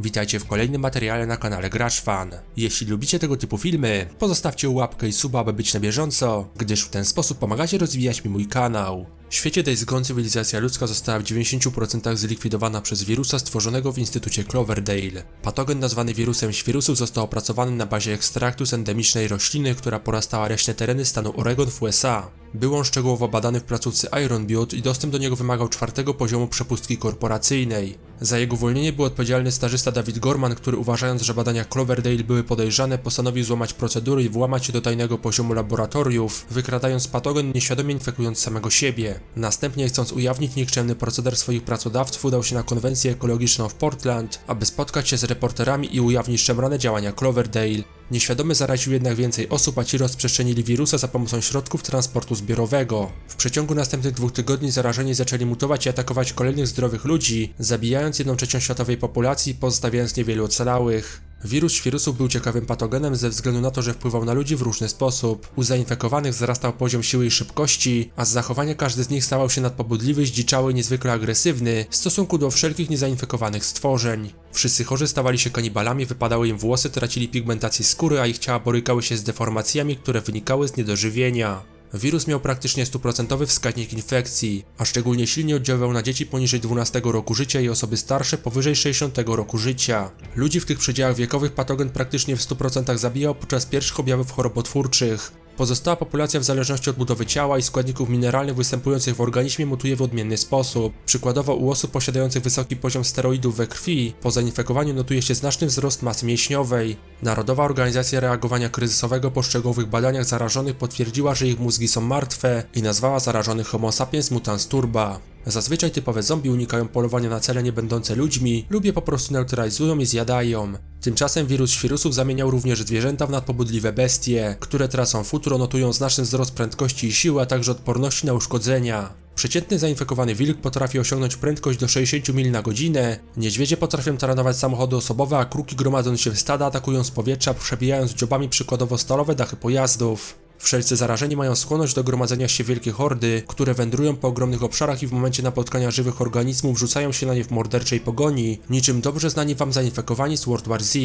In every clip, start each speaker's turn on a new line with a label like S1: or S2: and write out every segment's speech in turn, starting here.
S1: Witajcie w kolejnym materiale na kanale Gracz Fan. Jeśli lubicie tego typu filmy, pozostawcie łapkę i suba, aby być na bieżąco, gdyż w ten sposób pomagacie rozwijać mi mój kanał. W świecie Days cywilizacja ludzka została w 90% zlikwidowana przez wirusa stworzonego w Instytucie Cloverdale. Patogen nazwany wirusem świrusów został opracowany na bazie ekstraktu z endemicznej rośliny, która porastała leśne tereny stanu Oregon w USA. Był on szczegółowo badany w placówce Iron Butte i dostęp do niego wymagał czwartego poziomu przepustki korporacyjnej. Za jego uwolnienie był odpowiedzialny stażysta David Gorman, który uważając, że badania Cloverdale były podejrzane, postanowił złamać procedury i włamać się do tajnego poziomu laboratoriów, wykradając patogen nieświadomie infekując samego siebie. Następnie chcąc ujawnić nikczemny proceder swoich pracodawców, udał się na konwencję ekologiczną w Portland, aby spotkać się z reporterami i ujawnić szemrane działania Cloverdale. Nieświadomy zaraził jednak więcej osób, a ci rozprzestrzenili wirusa za pomocą środków transportu zbiorowego. W przeciągu następnych dwóch tygodni zarażeni zaczęli mutować i atakować kolejnych zdrowych ludzi, zabijając jedną trzecią światowej populacji, pozostawiając niewielu ocalałych. Wirus świrusów był ciekawym patogenem ze względu na to, że wpływał na ludzi w różny sposób. U zainfekowanych wzrastał poziom siły i szybkości, a z zachowania każdy z nich stawał się nadpobudliwy, zdziczały niezwykle agresywny w stosunku do wszelkich niezainfekowanych stworzeń. Wszyscy chorzy stawali się kanibalami, wypadały im włosy, tracili pigmentację skóry, a ich ciała borykały się z deformacjami, które wynikały z niedożywienia. Wirus miał praktycznie stuprocentowy wskaźnik infekcji, a szczególnie silnie oddziaływał na dzieci poniżej 12 roku życia i osoby starsze powyżej 60 roku życia. Ludzi w tych przedziałach wiekowych patogen praktycznie w 100% zabijał podczas pierwszych objawów chorobotwórczych. Pozostała populacja w zależności od budowy ciała i składników mineralnych występujących w organizmie mutuje w odmienny sposób. Przykładowo u osób posiadających wysoki poziom steroidów we krwi, po zainfekowaniu notuje się znaczny wzrost masy mięśniowej. Narodowa Organizacja Reagowania Kryzysowego po szczegółowych badaniach zarażonych potwierdziła, że ich mózgi są martwe i nazwała zarażonych Homo sapiens mutans turba. Zazwyczaj typowe zombie unikają polowania na cele nie będące ludźmi lub je po prostu neutralizują i zjadają. Tymczasem wirus świrusów zamieniał również zwierzęta w nadpobudliwe bestie, które tracą futro, notują znaczny wzrost prędkości i siły, a także odporności na uszkodzenia. Przeciętny zainfekowany wilk potrafi osiągnąć prędkość do 60 mil na godzinę, niedźwiedzie potrafią taranować samochody osobowe, a kruki gromadząc się w stada atakują z powietrza, przebijając dziobami przykładowo stalowe dachy pojazdów. Wszelcy zarażeni mają skłonność do gromadzenia się wielkie hordy, które wędrują po ogromnych obszarach i w momencie napotkania żywych organizmów rzucają się na nie w morderczej pogoni, niczym dobrze znani wam zainfekowani z World War Z.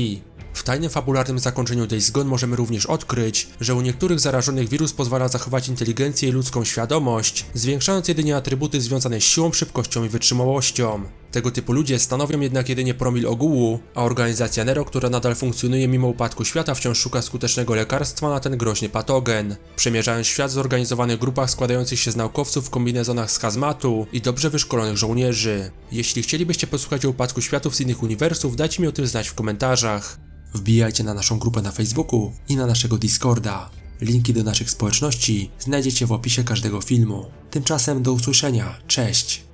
S1: W tajnym fabularnym zakończeniu Days Gone możemy również odkryć, że u niektórych zarażonych wirus pozwala zachować inteligencję i ludzką świadomość, zwiększając jedynie atrybuty związane z siłą, szybkością i wytrzymałością. Tego typu ludzie stanowią jednak jedynie promil ogółu, a organizacja Nero, która nadal funkcjonuje mimo upadku świata, wciąż szuka skutecznego lekarstwa na ten groźny patogen. Przemierzając świat w zorganizowanych grupach składających się z naukowców w kombinezonach z hazmatu i dobrze wyszkolonych żołnierzy. Jeśli chcielibyście posłuchać o upadku światów z innych uniwersów, dajcie mi o tym znać w komentarzach. Wbijajcie na naszą grupę na Facebooku i na naszego Discorda. Linki do naszych społeczności znajdziecie w opisie każdego filmu. Tymczasem do usłyszenia. Cześć!